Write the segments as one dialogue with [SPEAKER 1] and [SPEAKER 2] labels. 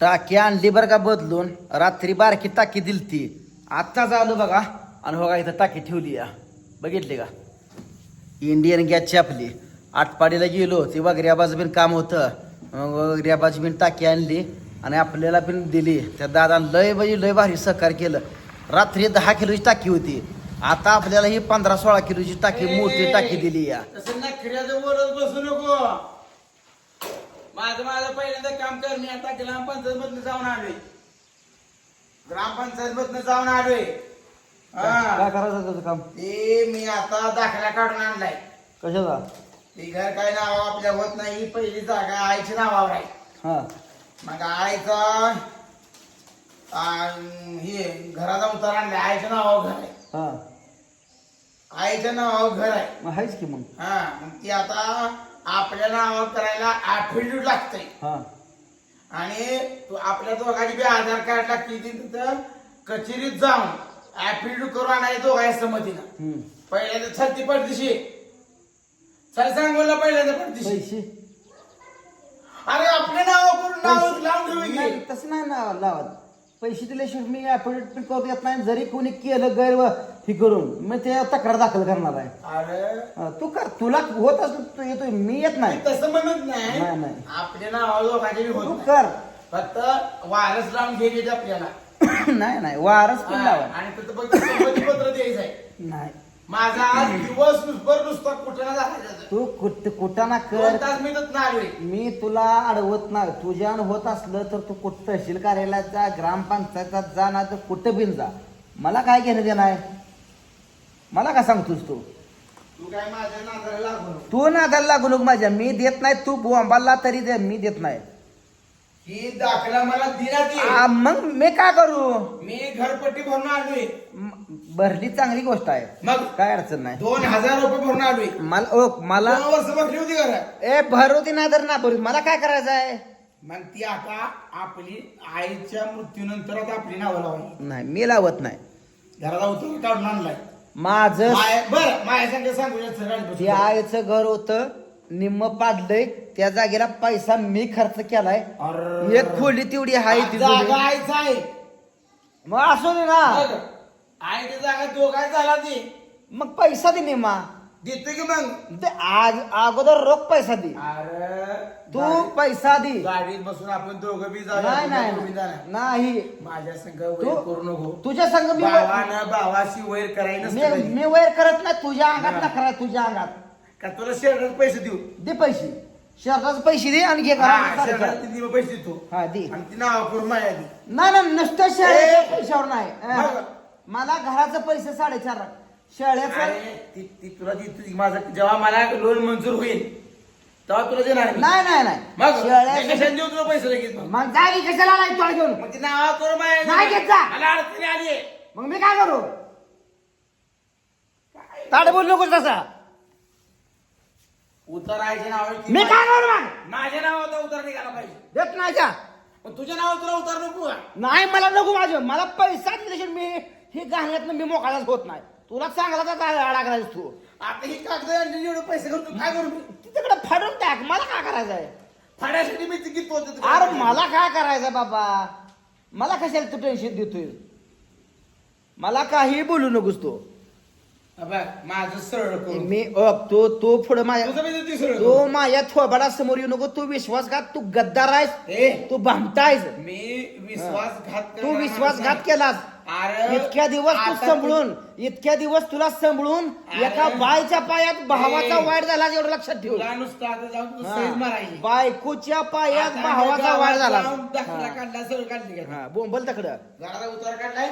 [SPEAKER 1] टाकी आणली बरं का बदलून. रात्री बारकी टाकी दिलती. आत्ताच आलो बघा. आणि हो का इथं टाकी ठेवली या. बघितली का? इंडियन गॅसची आपली. आटपाडीला गेलो ती वगैरे बिन काम होतं. मग वगैरे बिन टाकी आणली आणि आपल्याला पण दिली. त्या दादा लय म्हणजे लय भारी सहकार केलं. रात्री दहा किलोची टाकी होती. आता आपल्याला ही पंधरा सोळा किलोची टाकी मोठी टाकी दिली या.
[SPEAKER 2] बसू नको. माझं माझं पहिल्यांदा काम कर मी आता ग्रामपंचायत मधनं जाऊन आलोय. ग्रामपंचायत मधनं जाऊन आलोय.
[SPEAKER 1] काय
[SPEAKER 2] हा.
[SPEAKER 1] करायचं तुझं काम?
[SPEAKER 2] ते मी आता दाखला काढून आणलाय.
[SPEAKER 1] कशाचा?
[SPEAKER 2] ते घर काय नाव आपल्या होत नाही ही पहिली जागा आईच्या नावावर आहे.
[SPEAKER 1] हा.
[SPEAKER 2] मग आईचा हे घराचा उतार आणलाय आईच्या नावावर घर आहे.
[SPEAKER 1] हा.
[SPEAKER 2] आईच्या नावावर घर आहे.
[SPEAKER 1] मग आहेच की मग.
[SPEAKER 2] हा मग ती आता आपल्या नावावर करायला ऍफिडेविट लागतंय.
[SPEAKER 1] हा.
[SPEAKER 2] आणि तू आपल्या दोघांची बी आधार कार्ड लागते तिथं कचेरीत जाऊन ऍफिडेविट करून आणायचं दोघांच्या संमतीनं.
[SPEAKER 1] हम्म.
[SPEAKER 2] पहिल्यांदा छत्ती पडदिशी चल सांग बोलला पहिल्यांदा पडदिशी
[SPEAKER 1] पैसे.
[SPEAKER 2] अरे आपल्या नावावर करून नाव लावून ठेवू
[SPEAKER 1] नाही तसं नाही ना लावत. पैसे दिल्याशिवाय मी ऍफिडेविट पण करू देत नाही. जरी कोणी केलं गैर ही करून मग ते तक्रार दाखल करणार आहे.
[SPEAKER 2] अरे.
[SPEAKER 1] हा, तू कर तुला होत असलं तू येतोय मी येत नाही.
[SPEAKER 2] मी तसं म्हणत नाही.
[SPEAKER 1] नाही, नाही.
[SPEAKER 2] आपल्या नावावर दोघांचे बी
[SPEAKER 1] तू
[SPEAKER 2] नाही.
[SPEAKER 1] कर.
[SPEAKER 2] फक्त वारस लावून घ्यायचे आपल्याला.
[SPEAKER 1] नाही नाही. वारस पण
[SPEAKER 2] हा,
[SPEAKER 1] लावा.
[SPEAKER 2] आणि तिथं फक्त संमतीपत्र द्यायचं आहे.
[SPEAKER 1] नाही.
[SPEAKER 2] माझा आज दिवस नुसतं नुसता कुठं ना झाला
[SPEAKER 1] तू ना
[SPEAKER 2] दोन तास मी तर नालोय
[SPEAKER 1] मी तुला अडवत नाही. तुझ्यानं होत असलं तर तू कुठं तहसील कार्यालयात जा ग्रामपंचायतात जा ना तर कुठं बिन जा. मला काय घेणं देणं आहे? मला का सांगतोस तू?
[SPEAKER 2] तू काय माझ्या नादाला लागू नको.
[SPEAKER 1] तू नादाला लागू नको माझ्या. मी देत नाही तू बोंबाला तरी दे. मी देत नाही.
[SPEAKER 2] ही दाखला मला दिला ती.
[SPEAKER 1] आ, मग मी काय करू?
[SPEAKER 2] मी घरपट्टी भरून आलोय
[SPEAKER 1] भरली चांगली गोष्ट आहे.
[SPEAKER 2] मग?
[SPEAKER 1] काय अडचण नाही.
[SPEAKER 2] दोन हजार रुपये भरून आलोय
[SPEAKER 1] मला ओ मला
[SPEAKER 2] दोन वर्ष भरली होती घरात
[SPEAKER 1] ए भरवती ना तर ना भरू मला काय करायचं आहे?
[SPEAKER 2] मग ती आता आपली आईच्या मृत्यूनंतर आता आपली नावं लावायची.
[SPEAKER 1] नाही मी लावत नाही.
[SPEAKER 2] घराचा उतर काढून आणलाय?
[SPEAKER 1] माझं
[SPEAKER 2] माय- बरं माझ्या संग सांगू या
[SPEAKER 1] ते. आईचं घर होतं निम्म पाडलंय. त्या जागेला पैसा मी खर्च केलाय. एक खोली तेवढी आहे ती
[SPEAKER 2] जागा. आईचा आहे.
[SPEAKER 1] मग असू दे ना.
[SPEAKER 2] आईची जागा दोघाय झाला ती.
[SPEAKER 1] मग पैसा दे निम्मा.
[SPEAKER 2] देतो की मग?
[SPEAKER 1] ते आज अगोदर रोख पैसा दे.
[SPEAKER 2] अरे
[SPEAKER 1] तू
[SPEAKER 2] गाडी-
[SPEAKER 1] पैसा दे.
[SPEAKER 2] गाडीत बसून आपण दोघं बी जाऊया
[SPEAKER 1] नाही नाही. नाही.
[SPEAKER 2] माझ्या संग
[SPEAKER 1] तू-
[SPEAKER 2] वैर करू नको.
[SPEAKER 1] तुझ्या संग मी
[SPEAKER 2] भावानं भावाशी वैर करायला
[SPEAKER 1] मी वैर करत नाही तुझ्या अंगात. नखरा आहे, तुझ्या अंगात.
[SPEAKER 2] का तुला शेअर पैसे देऊ?
[SPEAKER 1] दे पैसे. शर्टाचे पैसे दे आणि घे
[SPEAKER 2] हा,
[SPEAKER 1] घरात.
[SPEAKER 2] किती पैसे देतो.
[SPEAKER 1] हा दे.
[SPEAKER 2] आणि ती नाव करून माया दे.
[SPEAKER 1] नाही ना नुसतं
[SPEAKER 2] ए!
[SPEAKER 1] पैशावर नाही.
[SPEAKER 2] मग?
[SPEAKER 1] मला घराचं पैसे साडेचार शाळेचं?
[SPEAKER 2] अरे, ती तुला माझं जेव्हा मला लोन मंजूर होईल तेव्हा तुला देणार मी.
[SPEAKER 1] नाही नाही नाही.
[SPEAKER 2] मग? मी
[SPEAKER 1] शाळेचं
[SPEAKER 2] कशाने देऊ तुला पैसे लगेच मग?
[SPEAKER 1] कशाला आलाय तोड घेऊन?
[SPEAKER 2] मग ती नाव.
[SPEAKER 1] नाही घेत जा.
[SPEAKER 2] मला अडचणी आली
[SPEAKER 1] मग मी काय करू? ताड बोल नको तसा.
[SPEAKER 2] उतरायचे नाव
[SPEAKER 1] मी काय करू मग?
[SPEAKER 2] माझ्या नावावर उतार निघाला पाहिजे.
[SPEAKER 1] देत नाही का?
[SPEAKER 2] पण तुझ्या नावावर तुला उतार नको. का?
[SPEAKER 1] नाही मला नको माझं. मला पैसा दिल्याशिवाय मी. हे गाण्यात मी मोकळाच होत नाही. तुला चांगला तर अडकला तू?
[SPEAKER 2] आता ही कागद एवढे पैसे करून तू काय करू?
[SPEAKER 1] तिकडे फाडून टाक मला काय करायचं आहे?
[SPEAKER 2] फाड्यासाठी मी तिकीट पोहोचतो
[SPEAKER 1] अरे मला काय करायचं बाबा? मला कशाला तू टेन्शन देतोय? मला काही बोलू नकोस तू.
[SPEAKER 2] बघ, माझं सरळ करू
[SPEAKER 1] मी अ, तो तो पुढे माझ्या
[SPEAKER 2] तुझं सरळ
[SPEAKER 1] तो. माझ्या थोबाडा समोर येऊ नको तू विश्वासघात तू गद्दार आहेस
[SPEAKER 2] ए,
[SPEAKER 1] तू भामटायस
[SPEAKER 2] मी विश्वासघात
[SPEAKER 1] तू
[SPEAKER 2] करणारा
[SPEAKER 1] विश्वासघात
[SPEAKER 2] माणूस
[SPEAKER 1] केलास
[SPEAKER 2] नाही. अरे
[SPEAKER 1] इतक्या दिवस तू
[SPEAKER 2] आता
[SPEAKER 1] सांभाळून इतक्या दिवस तुला सांभाळून
[SPEAKER 2] अरे.
[SPEAKER 1] एका बायच्या पायात भावाचा
[SPEAKER 2] ए.
[SPEAKER 1] वाईट झाला एवढं लक्षात ठेव
[SPEAKER 2] तुला नुसतं आता जाऊन तू
[SPEAKER 1] हा.
[SPEAKER 2] सैज मारायची
[SPEAKER 1] बायकोच्या पायात
[SPEAKER 2] आता
[SPEAKER 1] भावाचा
[SPEAKER 2] गावात
[SPEAKER 1] वाईट झाला
[SPEAKER 2] जाऊन दाखला
[SPEAKER 1] हा.
[SPEAKER 2] काढला सरळ काढली का
[SPEAKER 1] हा, बोंबल तकडं
[SPEAKER 2] घराचा उतार काढलाय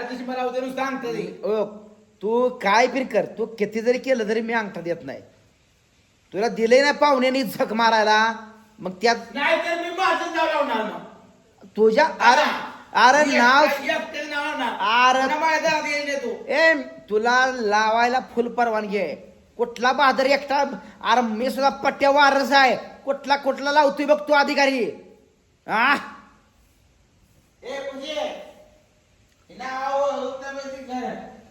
[SPEAKER 2] दिवशी मला उद्या नुसतं दे
[SPEAKER 1] ओ तू काय फिर कर तू किती जरी केलं तरी मी अंगठा देत नाही. तुला दिले नाही पाहुण्यानी झक मारायला मग त्यात
[SPEAKER 2] नाही तर मी माझं नाव लावणार मग.
[SPEAKER 1] तुझ्या अरे अरे नाव. अरे- ए तुला लावायला फुल परवानगी आहे. कुठला बहादर एकटा अरे मी सुद्धा पट्ट्या वारस आहे. कुठला कुठला लावतोय बघ तू अधिकारी. आ?
[SPEAKER 2] ए नाव?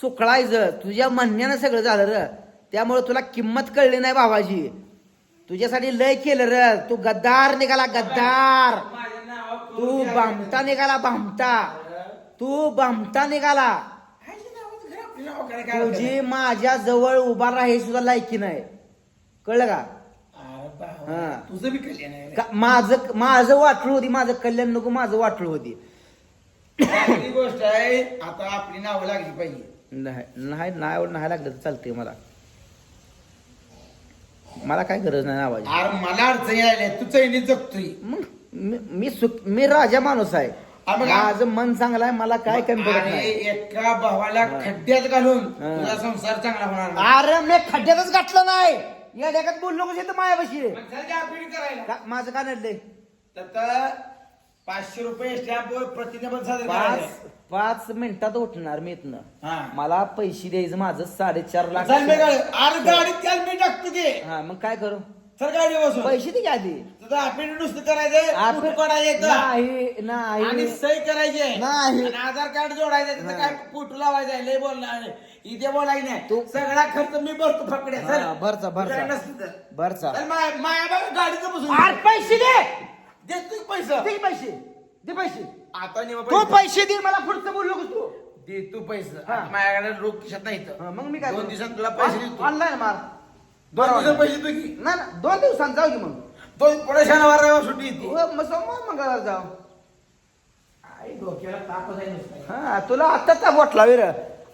[SPEAKER 1] सुकळायचं. तुझ्या म्हणण्यानं सगळं झालं र. त्यामुळे तुला किंमत कळली नाही भावाची. तुझ्यासाठी लय केलं र. तू गद्दार निघाला गद्दार. तू. बामटा निघाला बामटा. तू बामटा निघाला. तुझी माझ्या जवळ उभा राहाय सुद्धा लायकी नाही. कळलं का? हा.
[SPEAKER 2] तुझं बी कल्याण
[SPEAKER 1] माझं माझं वाटलं होती माझं कल्याण नको माझं वाटलं होती.
[SPEAKER 2] गोष्ट आहे आता आपली नावं लागली पाहिजे.
[SPEAKER 1] नाही नाही नाही नाही लागलं तर चालतंय मला. मला काय गरज नाही
[SPEAKER 2] अरे मला अडचणी आल्या तू चैनीत जगतोय.
[SPEAKER 1] मग मी मी सुख मी राजा माणूस आहे.
[SPEAKER 2] हा, मग
[SPEAKER 1] माझं मन चांगलं आहे मला काय कमी पडत
[SPEAKER 2] अरे
[SPEAKER 1] नाही.
[SPEAKER 2] एका भावाला खड्ड्यात घालून. तुझा संसार चांगला होणार नाही.
[SPEAKER 1] अरे मी खड्ड्यातच गाठलं नाही. या डेकात बोललो कसं येतं मायापाशी
[SPEAKER 2] करायला
[SPEAKER 1] का- माझं काय नडलंय?
[SPEAKER 2] तर पाचशे रुपये स्टॅम्पवर प्रतिज्ञापत्र सादर
[SPEAKER 1] पाच
[SPEAKER 2] करायचं.
[SPEAKER 1] पाच मिनिटात उठणार मी इथनं.
[SPEAKER 2] हा.
[SPEAKER 1] मला पैसे द्यायचं माझं साडेचार लाख
[SPEAKER 2] चल मी गाडी अरे गाडीत मी टाकतो ते
[SPEAKER 1] हा मग काय करू?
[SPEAKER 2] चल गाडी बसून.
[SPEAKER 1] पैसे दे की आधी.
[SPEAKER 2] तुझं आपण नुसतं करायचं
[SPEAKER 1] आपण-
[SPEAKER 2] काढायचं.
[SPEAKER 1] नाही
[SPEAKER 2] आणि
[SPEAKER 1] नाही
[SPEAKER 2] सही करायची
[SPEAKER 1] नाही.
[SPEAKER 2] आणि आधार कार्ड जोडायचं तिथं. काय फोटो लावायचा आहे, लय बोलणार नाही. इथे बोलायचं नाही.
[SPEAKER 1] तू-
[SPEAKER 2] सगळा खर्च मी भरतो फकडे
[SPEAKER 1] हा, भरचा, भरचा. बरचा
[SPEAKER 2] माया बाबा गाडीचं बसून.
[SPEAKER 1] पैसे दे.
[SPEAKER 2] देतो की पैसा.
[SPEAKER 1] दे पैसे. दे पैसे.
[SPEAKER 2] आता नाही
[SPEAKER 1] तू पैसे. दे मला पुढचं बोललो का तू.
[SPEAKER 2] दे तू पैसे.
[SPEAKER 1] हा.
[SPEAKER 2] माझ्याकडे रोख खिशात नाही इथं.
[SPEAKER 1] हा, मग मी काय
[SPEAKER 2] दोन
[SPEAKER 1] करू?
[SPEAKER 2] दिवसात तुला पैसे देतो.
[SPEAKER 1] ऑनलाईन मार.
[SPEAKER 2] दोन. दिवसात पैसे देतो की?
[SPEAKER 1] ना दोन दिवसांत जाऊ की मग.
[SPEAKER 2] दोन पुढे शनिवार रविवार सुट्टी येते.
[SPEAKER 1] व मग सोमवार मंगळवार जाऊ.
[SPEAKER 2] आई डोक्याला तापच आहे नुसतं.
[SPEAKER 1] हा तुला आता बोटला विर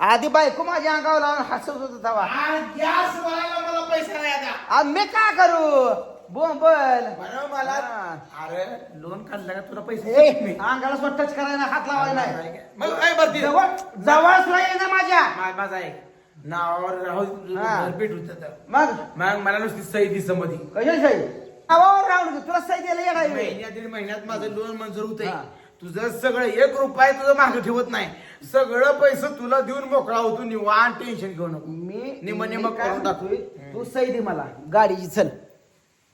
[SPEAKER 1] आधी बायको माझ्या अंगावर लावून हसत होत तवा
[SPEAKER 2] आ, गॅस भरायला मला पैसा नाही आता.
[SPEAKER 1] आज मी का करू? बोंबल.
[SPEAKER 2] बरं मला
[SPEAKER 1] हा.
[SPEAKER 2] अरे लोन काढलं का तुला पैसे?
[SPEAKER 1] ए. अंगाला स्वतःच करायला हात लावायला नाही
[SPEAKER 2] मग काय भरती
[SPEAKER 1] जवळ जवळ सुद्धा येईना माझ्या.
[SPEAKER 2] मा- माझा आहे. नावावर राहू
[SPEAKER 1] हा.
[SPEAKER 2] भेटू त्याचं.
[SPEAKER 1] मग?
[SPEAKER 2] मग मला नुसती सही दिसत मध्ये
[SPEAKER 1] कशाला सही राहून दे, तुला सही द्यायला येणार आहे.
[SPEAKER 2] महिन्यात दीड महिन्यात माझं लोन मंजूर होत
[SPEAKER 1] हा.
[SPEAKER 2] तुझं सगळं एक रुपया तुझं मागे ठेवत नाही. सगळं पैसे तुला देऊन मोकळा होतो निवांत टेन्शन घेऊ नको.
[SPEAKER 1] मी
[SPEAKER 2] निम निम
[SPEAKER 1] मी काय
[SPEAKER 2] करून टाकू
[SPEAKER 1] म्हणतोय, तू सही दे मला. गाडीची चल.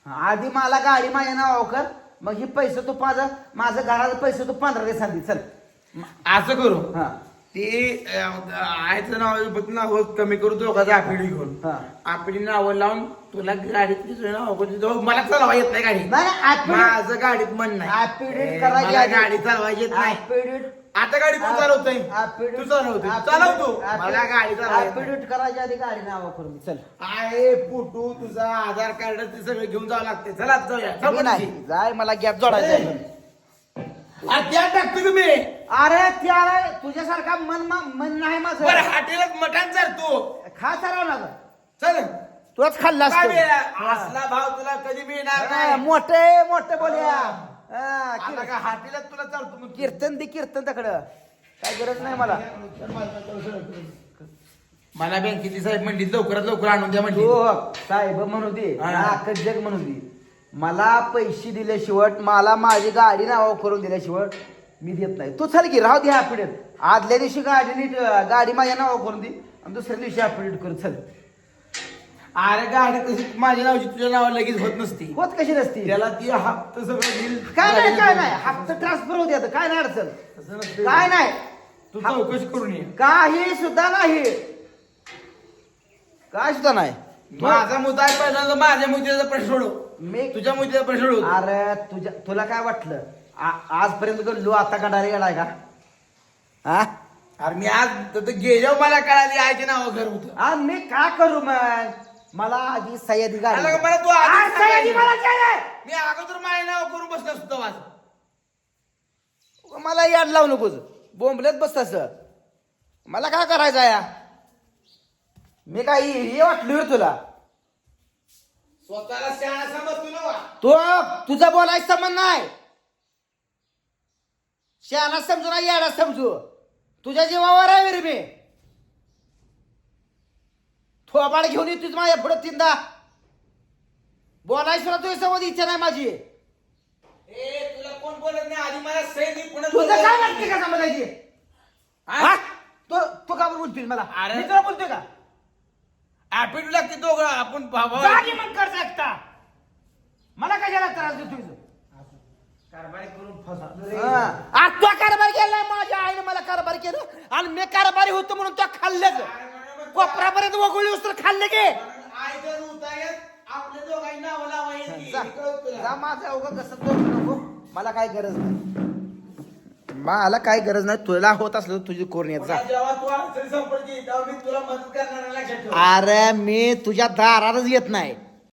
[SPEAKER 1] आधी मला गाडी माझ्या नावावर कर. मग ही पैसे तू माझं माझं घराचं पैसे तू पंधरा दिवसांनी दे, चल.
[SPEAKER 2] असं करू?
[SPEAKER 1] हा.
[SPEAKER 2] ते अं, आयचं नाव नाव कमी करू दोघांचं आपिडी घेऊन.
[SPEAKER 1] हा.
[SPEAKER 2] आपिडी नाव लावून तुला गाडीत तुझं नाव करून. मला चालवा येत नाही गाडी
[SPEAKER 1] नाही, नाही, affidavit-
[SPEAKER 2] माझं गाडीत मन नाही.
[SPEAKER 1] affidavit
[SPEAKER 2] ए,
[SPEAKER 1] करायची
[SPEAKER 2] मला
[SPEAKER 1] आधी.
[SPEAKER 2] गाडी चालवायची येत नाही.
[SPEAKER 1] Affidavit-
[SPEAKER 2] आता गाडी कोण चालवतोय?
[SPEAKER 1] affidavit-
[SPEAKER 2] तू. चालवतो
[SPEAKER 1] affidavit-
[SPEAKER 2] मला गाडी नाही.
[SPEAKER 1] करायच्या आधी गाडी नावा करून चल.
[SPEAKER 2] आहे फोटो तुझा आधार कार्ड ते सगळं घेऊन जावं लागते चला जाऊया.
[SPEAKER 1] नाही. जाय मला गॅप जोडायचा.
[SPEAKER 2] त्या टाकतो मी?
[SPEAKER 1] अरे त्याला तुझ्यासारखा मन मन नाही माझं.
[SPEAKER 2] बरं हाटेलात मटण चालतो
[SPEAKER 1] खा सराव ना
[SPEAKER 2] चल.
[SPEAKER 1] तुलाच खाल्ला
[SPEAKER 2] असला भाव तुला कधी मिळणार नाही.
[SPEAKER 1] मोठे मोठे बोलूया.
[SPEAKER 2] हा.
[SPEAKER 1] हा,
[SPEAKER 2] आता
[SPEAKER 1] कीर-
[SPEAKER 2] का हाटेलात तुला चालतो मग.
[SPEAKER 1] कीर्तन दे कीर्तन तकडं काय गरज नाही मला.
[SPEAKER 2] मला बँकेची साहेब म्हणली लवकरात लवकर आणून द्या म्हणली.
[SPEAKER 1] तू साहेब म्हणू दे.
[SPEAKER 2] हा.
[SPEAKER 1] नाक जग म्हणू दे. मला पैसे दिल्याशिवाय मला माझी गाडी नाव करून दिल्याशिवाय मी देत नाही. तू चल की राहू दे हापिडेट आदल्या दिवशी गाडी नीट गाडी माझ्या नाव करून दे. आणि दुसऱ्या दिवशी हापिडेट करू चल.
[SPEAKER 2] अरे गाडी तशी माझ्या नावाची तुझ्या नावावर लगेच होत नसती.
[SPEAKER 1] होत कशी नसती?
[SPEAKER 2] त्याला ती हप्ता सगळं बिल
[SPEAKER 1] काय नाही काय नाही हप्ता ट्रान्सफर होते आता काय नाही अडचण.
[SPEAKER 2] तसं नसतं.
[SPEAKER 1] काय नाही.
[SPEAKER 2] तू चौकशी करून ये.
[SPEAKER 1] काही सुद्धा नाही. काय सुद्धा नाही.
[SPEAKER 2] माझा मुद्दा आहे पहिल्यांदा माझ्या मुद्द्याचा प्रश्न सोडव.
[SPEAKER 1] मी
[SPEAKER 2] तुझ्या मुद्द्याचा प्रश्न सोडव.
[SPEAKER 1] अरे तुझ्या तुला काय वाटलं? आ- आजपर्यंत गल्लू आता कंडारी गेलाय का? हा
[SPEAKER 2] अरे मी आज गेल्यावर मला कळाली आईचे नाव घर होतं.
[SPEAKER 1] आ, मी का करू मग? मला आधी सह्यादी
[SPEAKER 2] आलं का मला तू आधी
[SPEAKER 1] सह्यादी
[SPEAKER 2] सांगायची.
[SPEAKER 1] मला.
[SPEAKER 2] मी अगोदर माझ्या नाव करून बसलो असतो आज
[SPEAKER 1] मला याड लावू नकोस बोंबलत बस तस मला काय करायचं या मी काय हे वाटलं होय तुला.
[SPEAKER 2] स्वतःला शाळा समजतो ना बा.
[SPEAKER 1] तो तुझा बोलायचा संबंध नाही. शहाणा समजू ना याडा समजू. तुझ्या जीवावर आहे रे मी. थोबाड घेऊन येतोच माझ्या पुढे तीनदा बोलायचं तुझ्या समोर इच्छा नाही माझी
[SPEAKER 2] ए तुला कोण बोलत नाही आधी मला सही दे, पुन्हा
[SPEAKER 1] तुझं काय. वाटते का समजायची
[SPEAKER 2] हा?
[SPEAKER 1] तू तू का बरं बोलतोय मला
[SPEAKER 2] अरे.
[SPEAKER 1] मी तुला बोलतोय का
[SPEAKER 2] लागते आपण भावा
[SPEAKER 1] जागी मग कर एकटा मला कशाला त्रास देतोय तू?
[SPEAKER 2] कारभारी करून फसवलं रे.
[SPEAKER 1] हा. आज तू कारभार केलाय माझ्या आईने मला कारभार केलं आणि मी कारभारी होतो म्हणून तो खाल्लं कोपरापर्यंत वगळली तर खाल्लं गे
[SPEAKER 2] आईच्या उतार्यात आपल्या दोघांनी नावं लावायची.
[SPEAKER 1] जा.
[SPEAKER 2] कळत तुला?
[SPEAKER 1] जा माझं अवघं कसं नको मला काय गरज नाही. मला काय गरज नाही. तुला होत असलं तुझी कोण येत जा. अरे मी तुझ्या दारातच येत नाही.